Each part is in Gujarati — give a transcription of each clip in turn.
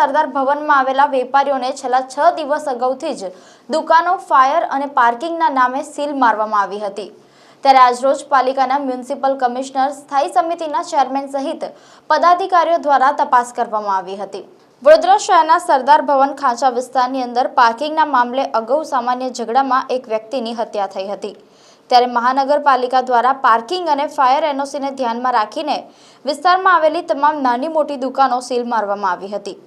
સરદાર ભવનમાં આવેલા વેપારીઓને છેલ્લા છ દિવસ અગાઉથી જ દુકાનો, ફાયર અને પાર્કિંગના નામે સીલ મારવામાં આવી હતી. ત્યારે આજરોજ પાલિકાના મ્યુનિસિપલ કમિશનર, સ્થાયી સમિતિના ચેરમેન સહિત પદાધિકારીઓ દ્વારા તપાસ કરવામાં આવી હતી. વડોદરા શહેરના સરદાર ભવન ખાંચા વિસ્તારની અંદર પાર્કિંગના મામલે અગાઉ સામાન્ય ઝઘડામાં એક વ્યક્તિની હત્યા થઈ હતી. ત્યારે મહાનગરપાલિકા દ્વારા પાર્કિંગ અને ફાયર એનઓસીને ધ્યાનમાં રાખીને વિસ્તારમાં આવેલી તમામ નાની મોટી દુકાનો સીલ મારવામાં આવી હતી.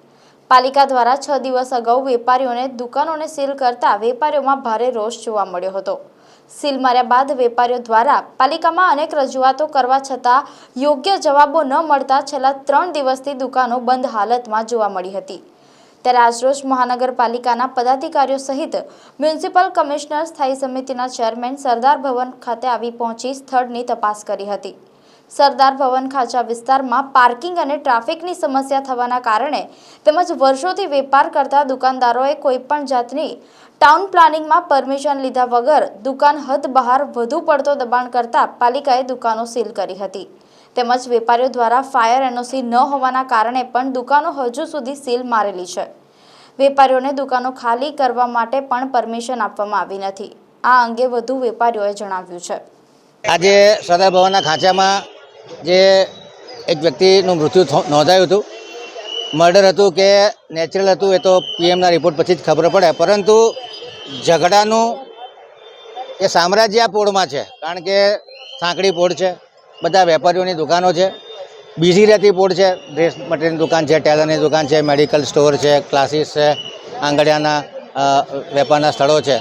પાલિકા દ્વારા છ દિવસ અગાઉ વેપારીઓને દુકાનોને સીલ કરતા વેપારીઓમાં ભારે રોષ જોવા મળ્યો હતો. સીલ માર્યા બાદ વેપારીઓ દ્વારા પાલિકામાં અનેક રજૂઆતો કરવા છતાં યોગ્ય જવાબો ન મળતા છેલ્લા ત્રણ દિવસથી દુકાનો બંધ હાલતમાં જોવા મળી હતી. ત્યારે આજરોજ મહાનગરપાલિકાના પદાધિકારીઓ સહિત મ્યુનિસિપલ કમિશનર, સ્થાયી સમિતિના ચેરમેન, સરદાર ભવન ખાતે આવી પહોંચી સ્થળની તપાસ કરી હતી. સરદાર ભવન ખાંચા વિસ્તારમાં પાર્કિંગ અને ટ્રાફિકની સમસ્યા થવાના કારણે તેમજ વર્ષોથી વેપાર કરતા દુકાનદારોએ કોઈપણ જાતની ટાઉન પ્લાનિંગમાં પરમિશન લીધા વગર દુકાન હદ બહાર વધુ પડતો દબાણ કરતા પાલિકાએ દુકાનો સીલ કરી હતી. તેમજ વેપારીઓ દ્વારા ફાયર એનઓસી ન હોવાના કારણે પણ દુકાનો હજુ સુધી સીલ મારેલી છે. વેપારીઓને દુકાનો ખાલી કરવા માટે પણ પરમિશન આપવામાં આવી નથી. આ અંગે વધુ વેપારીઓએ જણાવ્યું છે. આજે સરદાર ભવનના ખાંચામાં જે એક વ્યક્તિનું મૃત્યુ નોંધાયું હતું. મર્ડર હતું કે નેચરલ હતું એ તો પીએમના રિપોર્ટ પછી જ ખબર પડે. પરંતુ ઝઘડાનું એ સામ્રાજ્ય આ પોળમાં છે. કારણ કે સાંકડી પોળ છે, બધા વેપારીઓની દુકાનો છે, બીજી રહેતી પોળ છે, ડ્રેસ મટીરિયલની દુકાન છે, ટેલરની દુકાન છે, મેડિકલ સ્ટોર છે, ક્લાસીસ છે, આંગળિયાના વેપારના સ્થળો છે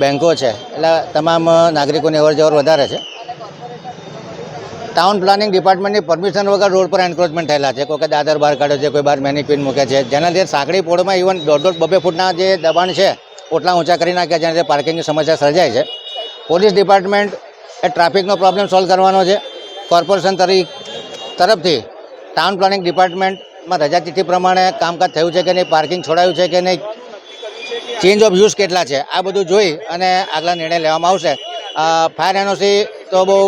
બેંકો છે. એટલે તમામ નાગરિકોની અવર જવર વધારે છે. ટાઉન પ્લાનિંગ ડિપાર્ટમેન્ટની પરમિશન વગર રોડ પર એન્ક્રોચમેન્ટ થયેલા છે. કોઈ કે દાદર બહાર કાઢે છે, કોઈ બહાર મેનિક્વિન મૂકે છે. જેના લીધે સાંકડી પોળમાં ઇવન દોઢ દોઢ બબે ફૂટના જે દબાણ છે, ઓટલા ઊંચા કરી નાખ્યા જેના લીધે પાર્કિંગની સમસ્યા સર્જાય છે. પોલીસ ડિપાર્ટમેન્ટ એ ટ્રાફિકનો પ્રોબ્લેમ સોલ્વ કરવાનો છે. કોર્પોરેશન તરી, તરફથી ટાઉન પ્લાનિંગ ડિપાર્ટમેન્ટમાં રજા તિથિ પ્રમાણે કામકાજ થયું છે કે નહીં પાર્કિંગ છોડાયું છે કે નહીં ચેન્જ ઓફ યુઝ કેટલા છે, આ બધું જોઈ અને આગલા નિર્ણય લેવામાં આવશે. ફાયર એનઓસી તો બહુ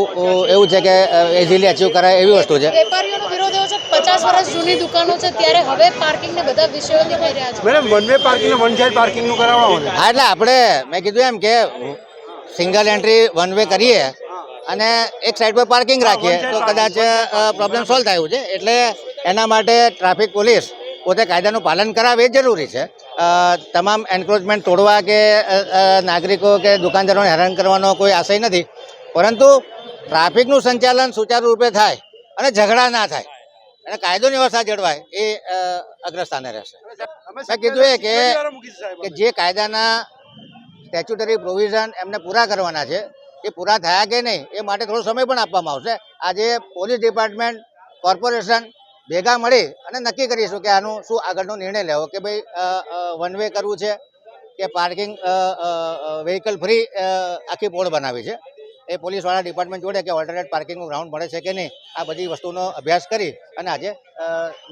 એવું છે કે ઇઝીલી અચીવ કરાય એવી વસ્તુ છે. વેપારીઓનો વિરોધ એવો છે પચાસ વર્ષ જૂની દુકાનો છે ત્યારે હવે પાર્કિંગને બધા વિષયો દેખાઈ રહ્યા છે. Madam one way parking one side પાર્કિંગનું કરાવવાનું છે. હા એટલે આપણે મેં કીધું એમ કે સિંગલ એન્ટ્રી વન વે કરીએ અને એક સાઈડ પર પાર્કિંગ રાખીએ તો કદાચ પ્રોબ્લેમ સોલ્વ થયું છે. એટલે એના માટે ટ્રાફિક પોલીસ પોતે કાયદાનું પાલન કરાવે એ જરૂરી છે. તમામ એન્ક્રોચમેન્ટ તોડવા કે નાગરિકો કે દુકાનદારોને હેરાન કરવાનો કોઈ આશય નથી. પરંતુ ટ્રાફિકનું સંચાલન સુચારુ રૂપે થાય અને ઝઘડા ના થાય. અને કાયદોની વ્યવસ્થા જળવાય એ અગ્રસ્થાને રહેશે. કીધું કે જે કાયદાના સ્ટેચ્યુટરી પ્રોવિઝન એમને પૂરા કરવાના છે, એ પૂરા થયા કે નહીં, એ માટે થોડો સમય પણ આપવામાં આવશે. આજે પોલીસ ડિપાર્ટમેન્ટ કોર્પોરેશન ભેગા મળી અને નક્કી કરીશું કે આનું શું આગળનો નિર્ણય લેવો કે ભાઈ વન વે કરવું છે કે પાર્કિંગ વ્હીકલ ફ્રી આખી બોર્ડ બનાવી છે. એ પોલીસવાળા ડિપાર્ટમેન્ટ જોડે કે ઓલ્ટરનેટ પાર્કિંગનું ગ્રાઉન્ડ મળે છે કે નહીં, આ બધી વસ્તુનો અભ્યાસ કરી અને આજે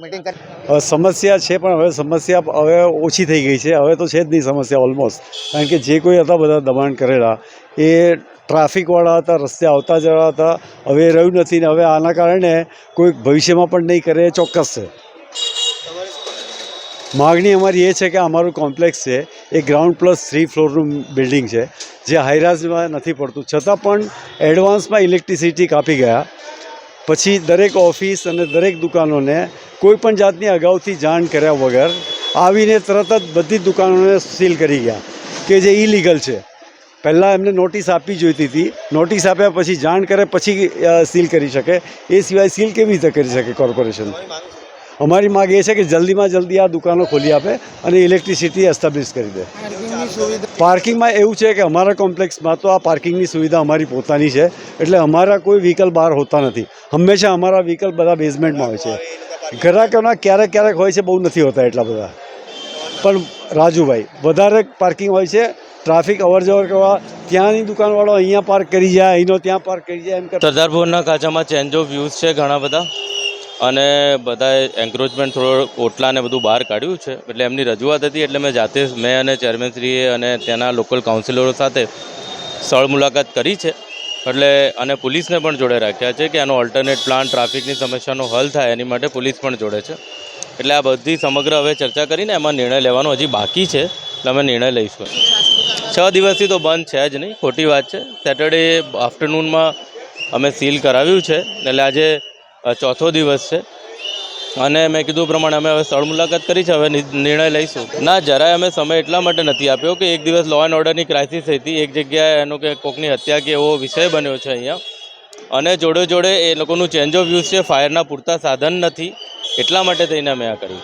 મિટિંગ કરી. સમસ્યા છે પણ હવે સમસ્યા હવે ઓછી થઈ ગઈ છે. હવે તો છે જ નહીં સમસ્યા ઓલમોસ્ટ કારણ કે જે કોઈ હતા બધા દબાણ કરેલા. એ ટ્રાફિકવાળા હતા, રસ્તે આવતા જવા હતા, હવે રહ્યું નથી ને હવે આના કારણે કોઈ ભવિષ્યમાં પણ નહીં કરે ચોક્કસ છે. માગણી અમારી એ છે કે અમારું કોમ્પ્લેક્સ છે. એ ગ્રાઉન્ડ પ્લસ થ્રી ફ્લોરનું બિલ્ડિંગ છે. જે હાઈરાઝમાં નથી પડતું. છતાં પણ એડવાન્સમાં ઇલેક્ટ્રિસિટી કાપી ગયા. પછી દરેક ઓફિસ અને દરેક દુકાનોને કોઈ પણ જાતની અગાઉથી જાણ કર્યા વગર આવીને તરત જ બધી દુકાનોને સીલ કરી ગયા કે જે ઇલીગલ છે. પહેલાં એમને નોટિસ આપવી જોઈતી હતી. નોટિસ આપ્યા પછી જાણ કરે, પછી સીલ કરી શકે. એ સિવાય સીલ કેવી રીતે કરી શકે કોર્પોરેશન અમારી માગ એ છે કે જલ્દીમાં જલ્દી આ દુકાનો ખોલી આપે અને ઇલેક્ટ્રિસિટી એસ્ટાબ્લિશ કરી દે. પાર્કિંગમાં એવું છે કે અમારા કોમ્પ્લેક્સમાં તો આ પાર્કિંગની સુવિધા અમારી પોતાની છે એટલે અમારા કોઈ વ્હીકલ બહાર હોતા નથી. હંમેશા અમારા વ્હીકલ બધા બેઝમેન્ટમાં હોય છે. ગ્રાહકોના ક્યારેક ક્યારેક હોય છે બહુ નથી હોતા એટલા બધા. પણ રાજુભાઈ વધારે પાર્કિંગ હોય છે ટ્રાફિક અવર જવર કરવા ત્યાંની દુકાનવાળો અહીંયા પાર્ક કરી જાય અહીંનો ત્યાં પાર્ક કરી જાય એમ કે સરદાર ભવનના કાચામાં ચેન્જ ઓફ વ્યૂઝ છે ઘણા બધા. અને બધાએ એન્ક્રોચમેન્ટ થોડો ઓટલા ને બધું બહાર કાઢ્યું છે. એટલે એમની રજૂઆત હતી, એટલે મેં જાતે મેં અને ચેરમેનશ્રીએ અને ત્યાંના લોકલ કાઉન્સિલરો સાથે સ્થળ મુલાકાત કરી છે. એટલે અને પોલીસને પણ જોડે રાખ્યા છે કે આનો ઓલ્ટરનેટ પ્લાન ટ્રાફિકની સમસ્યાનો હલ થાય, એની માટે પોલીસ પણ જોડે છે. એટલે આ બધી સમગ્ર હવે ચર્ચા કરીને એમાં નિર્ણય લેવાનો હજી બાકી છે. એટલે અમે નિર્ણય લઈશું. છ દિવસથી તો બંધ છે જ નહીં, ખોટી વાત છે. સેટરડે આફ્ટરનૂનમાં અમે સીલ કરાવ્યું છે. એટલે આજે ચોથો દિવસ છે. અને મેં કીધું પ્રમાણે અમે હવે સ્થળ મુલાકાત કરી છે, હવે નિર્ણય લઈશું. ના, જરાય અમે સમય એટલા માટે નથી આપ્યો કે એક દિવસ લો એન્ડ ઓર્ડરની ક્રાઇસિસ હતી. એક જગ્યાએ એનો કે કોકની હત્યા કે એવો વિષય બન્યો છે અહીંયા. અને જોડે જોડે એ લોકોનું ચેન્જ ઓફ યુઝ છે ફાયરના પૂરતા સાધન નથી. એટલા માટે થઈને અમે આ કર્યું.